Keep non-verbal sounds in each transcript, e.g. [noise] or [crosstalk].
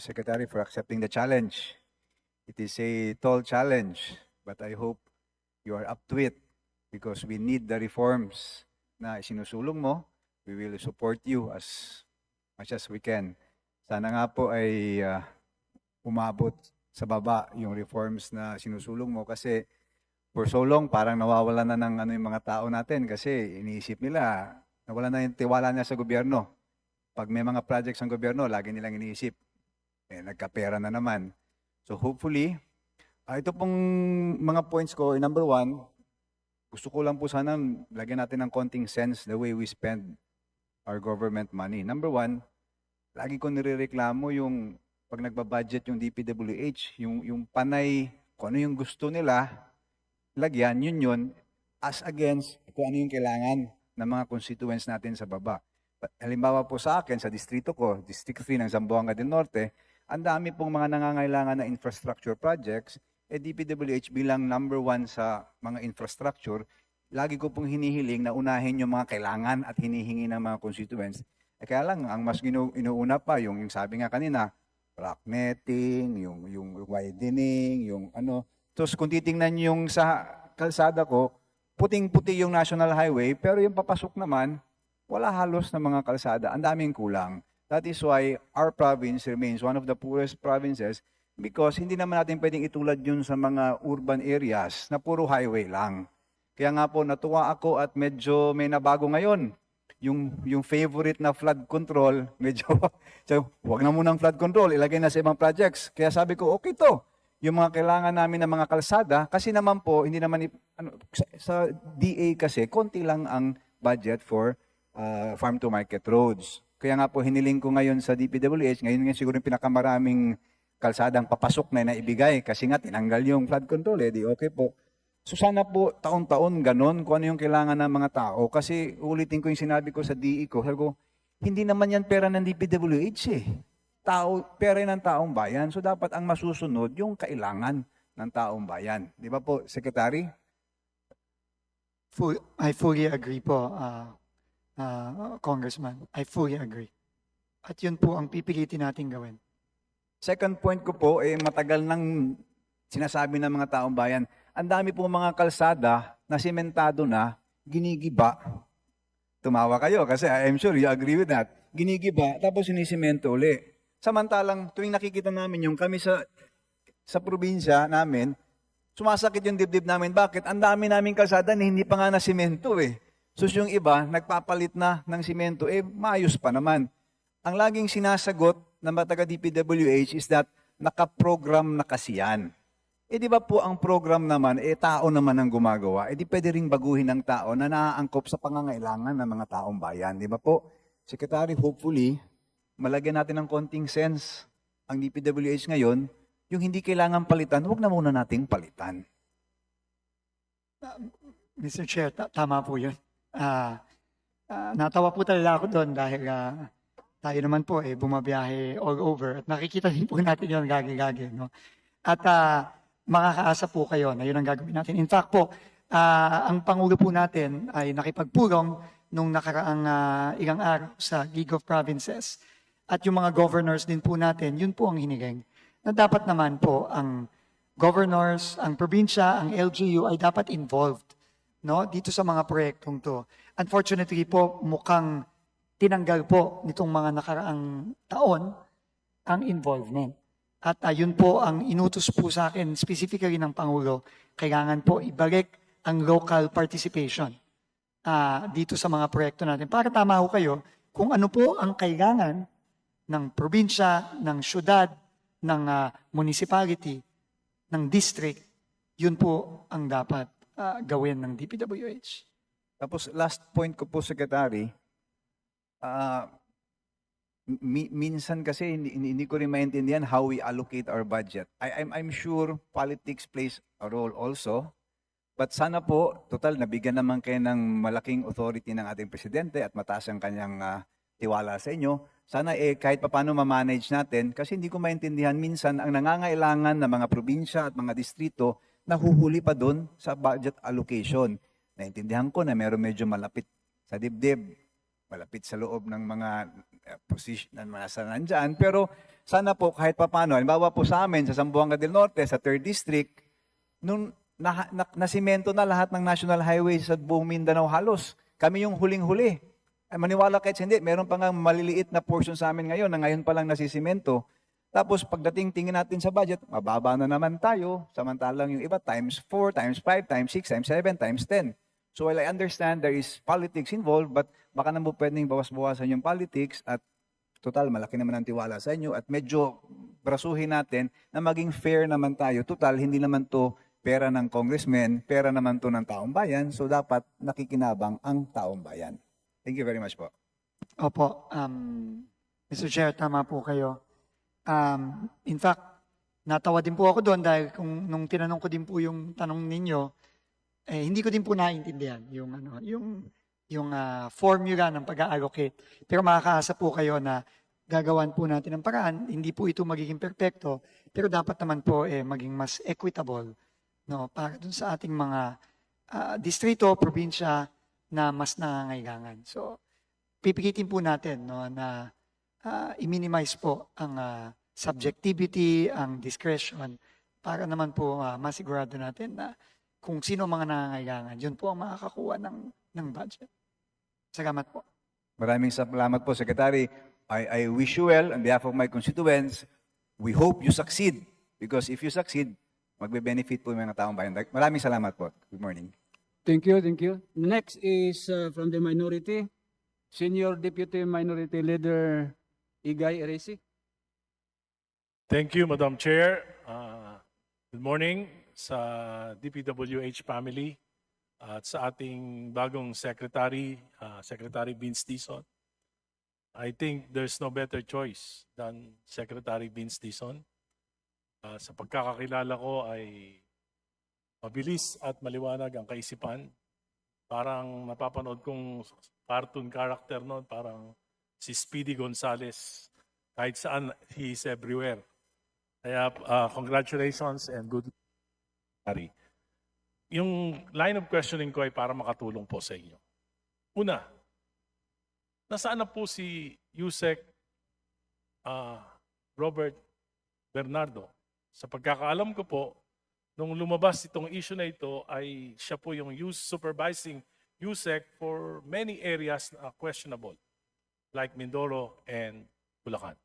Mr. Secretary, for accepting the challenge. It is a tall challenge, but I hope you are up to it because we need the reforms na sinusulong mo. We will support you as much as we can. Sana nga po ay ah, umabot sa baba yung reforms na sinusulong mo kasi for so long parang nawawala na ng ano yung mga tao natin kasi iniisip nila nawala na yung tiwala niya sa gobyerno. Pag may mga projects ng gobyerno, lagi nilang iniisip, eh, nagkapera na naman. So hopefully, ah, ito pong mga points ko, eh, number one, gusto ko lang po sana lagyan natin ng konting sense the way we spend our government money. Number one, lagi ko nirereklamo yung pag nagbabudget yung DPWH, yung, yung panay, kung ano yung gusto nila, lagyan, yun yun, as against kung ano yung kailangan ng mga constituents natin sa baba. Halimbawa po sa akin, sa distrito ko, District 3 ng Zamboanga del Norte, ang dami pong mga nangangailangan na infrastructure projects, eh DPWH bilang number one sa mga infrastructure, lagi ko pong hinihiling na unahin yung mga kailangan at hinihingi ng mga constituents. Eh kaya lang, ang mas ginu- inuuna pa, yung, yung sabi nga kanina, rock netting, yung, yung widening, yung ano. Tapos kung titingnan yung sa kalsada ko, puting-puti yung national highway, pero yung papasok naman, wala halos na mga kalsada. Ang daming kulang. That is why our province remains one of the poorest provinces because hindi naman natin pwedeng itulad yun sa mga urban areas na puro highway lang. Kaya nga po natuwa ako at medyo may nabago ngayon. Yung, yung favorite na flood control, [laughs] medyo, so, wag na munang flood control, ilagay na sa ibang projects. Kaya sabi ko, okay to. Yung mga kailangan namin ng mga kalsada, kasi naman po, hindi naman, ano, sa, sa DA kasi, konti lang ang budget for uh, farm to market roads. Kaya nga po, hiniling ko ngayon sa DPWH, ngayon nga siguro yung pinakamaraming kalsadang papasok na naibigay kasi nga tinanggal yung flood control, eh, di okay po. So sana po taon-taon ganon kung ano yung kailangan ng mga tao. Kasi ulitin ko yung sinabi ko sa DE ko, sabi ko, hindi naman yan pera ng DPWH eh. Tao, pera ng taong bayan. So dapat ang masusunod yung kailangan ng taong bayan. Di ba po, Secretary? I fully agree po, uh, uh, Congressman. I fully agree. At yun po ang pipilitin natin gawin. Second point ko po, eh, matagal nang sinasabi ng mga taong bayan, ang dami po mga kalsada na sementado na, ginigiba. Tumawa kayo kasi I'm sure you agree with that. Ginigiba, tapos sinisemento uli. Samantalang tuwing nakikita namin yung kami sa sa probinsya namin, sumasakit yung dibdib namin. Bakit? Ang dami naming kalsada na hindi pa nga na simento eh. Sus yung iba, nagpapalit na ng simento, eh maayos pa naman. Ang laging sinasagot ng mga taga DPWH is that nakaprogram na kasi yan. Eh di ba po ang program naman, eh tao naman ang gumagawa, eh di pwede ring baguhin ng tao na naaangkop sa pangangailangan ng mga taong bayan. Di ba po? Secretary, hopefully, malagyan natin ng konting sense ang DPWH ngayon, yung hindi kailangan palitan, huwag na muna nating palitan. Mr. Chair, ta- tama po yun. Ah, ah, natawa po talaga ako doon dahil ah, tayo naman po eh bumabiyahe all over at nakikita din po natin yun gagi-gagi. No? At ah, makakaasa po kayo na yun ang gagawin natin. In fact po, ah, ang Pangulo po natin ay nakipagpulong nung nakaraang ah, ilang araw sa League of Provinces. At yung mga governors din po natin, yun po ang hiniling. Na dapat naman po ang governors, ang probinsya, ang LGU ay dapat involved no dito sa mga proyektong to. Unfortunately po mukhang tinanggal po nitong mga nakaraang taon ang involvement. At ayun po ang inutos po sa akin specifically ng Pangulo, kailangan po ibalik ang local participation ah, dito sa mga proyekto natin. Para tama ho kayo kung ano po ang kailangan ng probinsya, ng syudad, ng ah, municipality, ng district, yun po ang dapat ah, gawin ng DPWH. Tapos last point ko po, Secretary, ah, mi- minsan kasi hindi, hindi ko rin maintindihan how we allocate our budget. I, I'm, I'm sure politics plays a role also. But sana po, total, nabigyan naman kayo ng malaking authority ng ating presidente at mataas ang kanyang ah, tiwala sa inyo. Sana eh, kahit paano ma-manage natin, kasi hindi ko maintindihan minsan ang nangangailangan ng mga probinsya at mga distrito nahuhuli pa doon sa budget allocation. Naintindihan ko na meron medyo malapit sa dibdib, malapit sa loob ng mga uh, position na nasa nandyan. Pero sana po kahit papano, halimbawa po sa amin, sa Zamboanga del Norte, sa 3rd District, nung na, na, nasimento na lahat ng national highway sa buong Mindanao halos. Kami yung huling-huli. Ay, maniwala kahit hindi, meron pa nga maliliit na portion sa amin ngayon na ngayon pa lang nasisimento. Tapos pagdating tingin natin sa budget, mababa na naman tayo. Samantalang yung iba times 4, times 5, times 6, times 7, times 10. So while I understand there is politics involved, but baka naman pwedeng bawas-bawasan yung politics at total malaki naman ang tiwala sa inyo at medyo brasuhin natin na maging fair naman tayo. Total, hindi naman to pera ng congressman, pera naman to ng taong bayan. So dapat nakikinabang ang taong bayan. Thank you very much po. Opo, um, Mr. Chair, tama po kayo. Um, in fact, natawa din po ako doon dahil kung nung tinanong ko din po yung tanong ninyo, eh, hindi ko din po naiintindihan yung ano, yung yung ah, formula ng pag-allocate. Pero makakaasa po kayo na gagawan po natin ng paraan. Hindi po ito magiging perpekto, pero dapat naman po eh, maging mas equitable no para dun sa ating mga ah, distrito, probinsya na mas nangangailangan. So, pipilitin po natin no, na ah, i-minimize po ang ah, subjectivity, ang discretion, para naman po ah, masigurado natin na kung sino ang mga nangangailangan, yun po ang makakakuha ng, ng budget. Salamat po. Maraming salamat po, Secretary. I, I wish you well on behalf of my constituents. We hope you succeed because if you succeed, magbe-benefit po yung mga taong bayan. Maraming salamat po. Good morning. Thank you, thank you. Next is uh, from the minority, Senior Deputy Minority Leader Igay Eresi. Thank you, Madam Chair. Uh, Good morning sa DPWH family at sa ating bagong secretary, uh, Secretary Vince Dizon. I think there's no better choice than Secretary Vince Dizon. Uh, Sa pagkakakilala ko ay mabilis at maliwanag ang kaisipan. Parang napapanood kong cartoon character noon, parang si Speedy Gonzales. Kahit saan, he is everywhere. Kaya uh, congratulations and good Harry. Yung line of questioning ko ay para makatulong po sa inyo. Una, nasaan na po si Yusek uh, Robert Bernardo? Sa pagkakaalam ko po, nung lumabas itong issue na ito ay siya po yung use supervising USEC for many areas na questionable like Mindoro and Bulacan.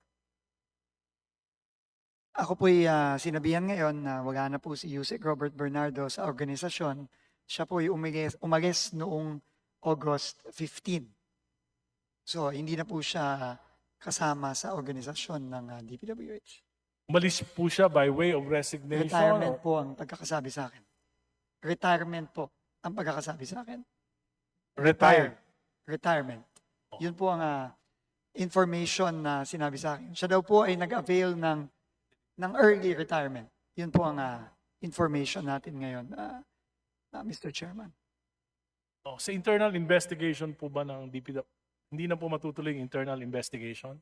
Ako po'y ah, sinabihan ngayon na wala na po si Yusek Robert Bernardo sa organisasyon. Siya po'y umalis, umalis noong August 15. So, hindi na po siya kasama sa organisasyon ng ah, DPWH. Umalis po siya by way of resignation. Retirement po ang pagkakasabi sa akin. Retirement po ang pagkakasabi sa akin. Retired. Retirement. Yun po ang ah, information na sinabi sa akin. Siya daw po ay nag-avail ng ng early retirement. Yun po ang ah, information natin ngayon, ah, ah, Mr. Chairman. Oh, sa internal investigation po ba ng DPW, hindi na po matutuloy yung internal investigation?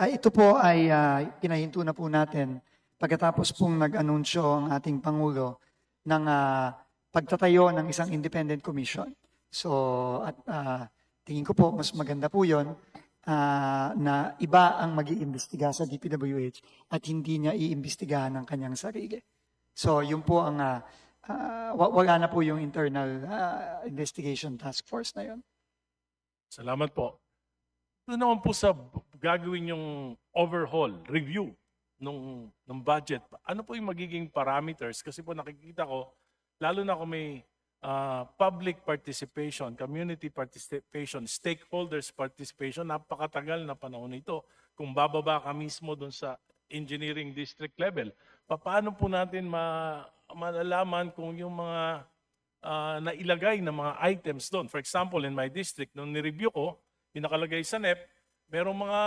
Ah, ito po ay ah, pinahinto na po natin pagkatapos pong nag-anunsyo ang ating Pangulo ng ah, pagtatayo ng isang independent commission. So, at ah, tingin ko po, mas maganda po yon ah, na iba ang mag iimbestiga sa DPWH at hindi niya iimbestigahan ng kanyang sarili. So, yun po ang, ah, wa- wala na po yung internal ah, investigation task force na yon. Salamat po. Ito naman po sa gagawin yung overhaul, review nung, ng budget. Ano po yung magiging parameters? Kasi po nakikita ko, lalo na kung may ah, public participation, community participation, stakeholders participation, napakatagal na panahon ito. Kung bababa ka mismo doon sa engineering district level, paano po natin ma malalaman kung yung mga ah, nailagay na mga items doon. For example, in my district, nung nireview ko, yung nakalagay sa NEP, merong mga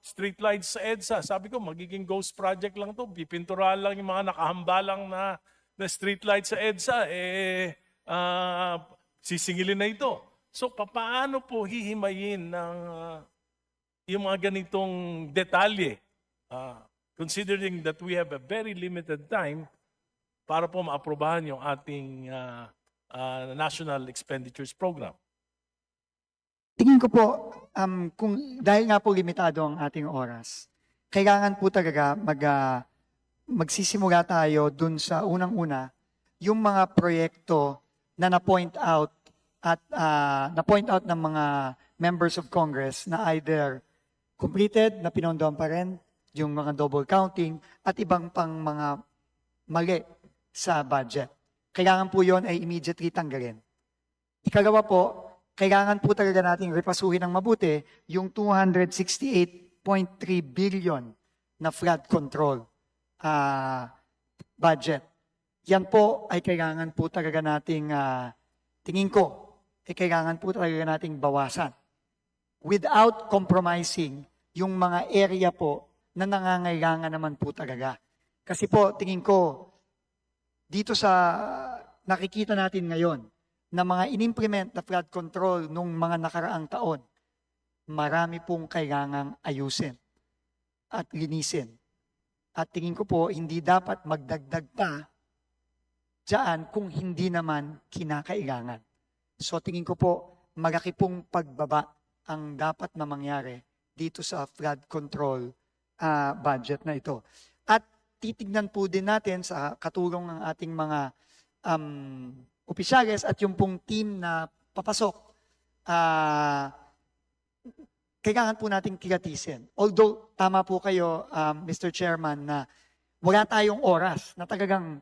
street lights sa EDSA. Sabi ko, magiging ghost project lang to. Pipinturahan lang yung mga nakahambalang na, na street lights sa EDSA. Eh, ah, sisingilin na ito. So, paano po hihimayin ng ah, yung mga ganitong detalye? Ah, considering that we have a very limited time para po maaprobahan yung ating ah, ah, National Expenditures Program. tingin ko po, um, kung, dahil nga po limitado ang ating oras, kailangan po talaga mag, ah, magsisimula tayo dun sa unang-una, yung mga proyekto na na-point out at ah, na-point out ng mga members of Congress na either completed, na pinondohan pa rin, yung mga double counting, at ibang pang mga mali sa budget. Kailangan po yon ay immediately tanggalin. Ikalawa po, kailangan po talaga nating repasuhin ng mabuti yung 268.3 billion na flood control ah, budget. Yan po ay kailangan po talaga nating, ah, tingin ko, ay kailangan po talaga nating bawasan without compromising yung mga area po na nangangailangan naman po talaga. Kasi po, tingin ko, dito sa nakikita natin ngayon, na mga inimplement na flood control nung mga nakaraang taon, marami pong kailangang ayusin at linisin. At tingin ko po, hindi dapat magdagdag pa dyan kung hindi naman kinakailangan. So tingin ko po, malaki pong pagbaba ang dapat na mangyari dito sa flood control ah, budget na ito. At titignan po din natin sa katulong ng ating mga um, opisyales at yung pong team na papasok, ah, kailangan po nating kilatisin. Although, tama po kayo, um, Mr. Chairman, na wala tayong oras na talagang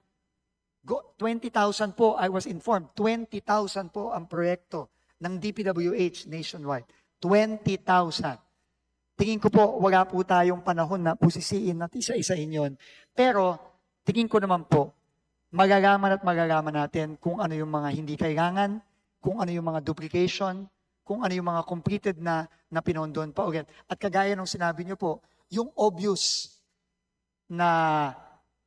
20,000 po, I was informed, 20,000 po ang proyekto ng DPWH nationwide. 20,000. Tingin ko po, wala po tayong panahon na pusisiin at isa-isahin yon. Pero, tingin ko naman po, magagaman at magagaman natin kung ano yung mga hindi kailangan, kung ano yung mga duplication, kung ano yung mga completed na, na pinondon pa ulit. At kagaya ng sinabi niyo po, yung obvious na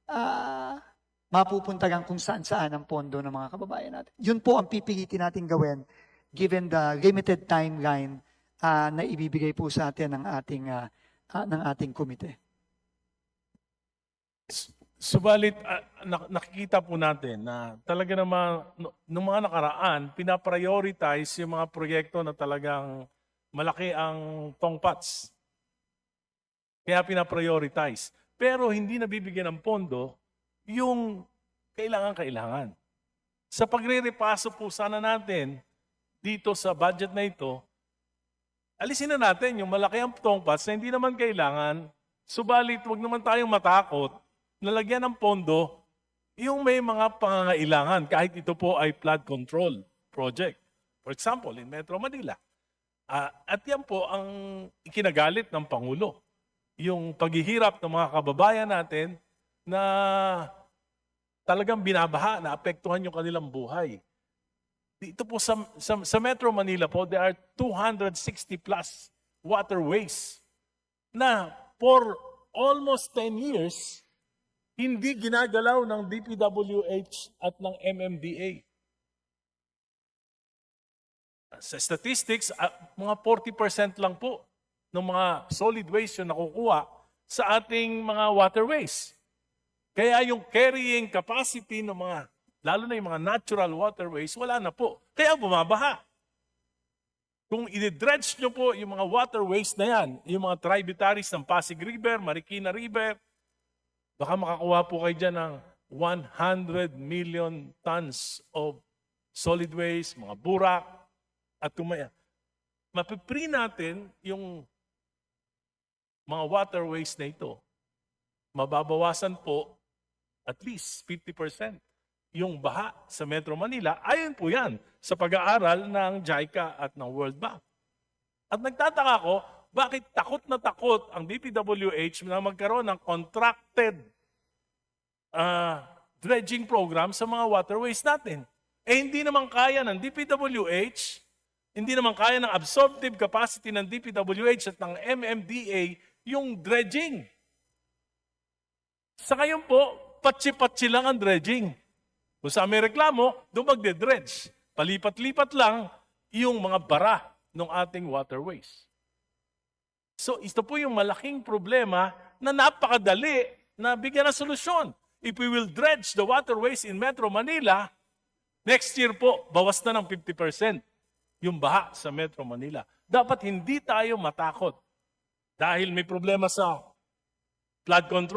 ah, mapupunta lang kung saan-saan ang pondo ng mga kababayan natin. Yun po ang pipilitin natin gawin given the limited timeline ah, na ibibigay po sa atin ng ating ah, ah, ng ating komite. Subalit, nak- nakikita po natin na talaga naman, nung mga nakaraan, pinaprioritize yung mga proyekto na talagang malaki ang tongpats. Kaya pinaprioritize. Pero hindi nabibigyan ng pondo yung kailangan-kailangan. Sa pagre-repaso po sana natin dito sa budget na ito, alisin na natin yung malaki ang tongpats na hindi naman kailangan. Subalit, wag naman tayong matakot nalagyan ng pondo yung may mga pangangailangan kahit ito po ay flood control project. For example, in Metro Manila. Ah, at yan po ang ikinagalit ng Pangulo. Yung paghihirap ng mga kababayan natin na talagang binabaha, na apektuhan yung kanilang buhay. Dito po sa, sa, sa Metro Manila po, there are 260 plus waterways na for almost 10 years, hindi ginagalaw ng DPWH at ng MMDA. Sa statistics, ah, mga 40% lang po ng mga solid waste yung nakukuha sa ating mga waterways. Kaya yung carrying capacity ng mga, lalo na yung mga natural waterways, wala na po. Kaya bumabaha. Kung i-dredge nyo po yung mga waterways na yan, yung mga tributaries ng Pasig River, Marikina River, baka makakuha po kayo dyan ng 100 million tons of solid waste, mga burak, at tumaya. Mapipri natin yung mga waterways na ito. Mababawasan po at least 50% yung baha sa Metro Manila. Ayon po yan sa pag-aaral ng JICA at ng World Bank. At nagtataka ko, bakit takot na takot ang DPWH na magkaroon ng contracted ah, dredging program sa mga waterways natin? Eh hindi naman kaya ng DPWH, hindi naman kaya ng absorptive capacity ng DPWH at ng MMDA yung dredging. Sa ngayon po, patsi-patsi lang ang dredging. Kung sa may reklamo, doon magde-dredge. Palipat-lipat lang yung mga bara ng ating waterways. So ito po yung malaking problema na napakadali na bigyan ng solusyon. If we will dredge the waterways in Metro Manila, next year po, bawas na ng 50% yung baha sa Metro Manila. Dapat hindi tayo matakot dahil may problema sa flood control.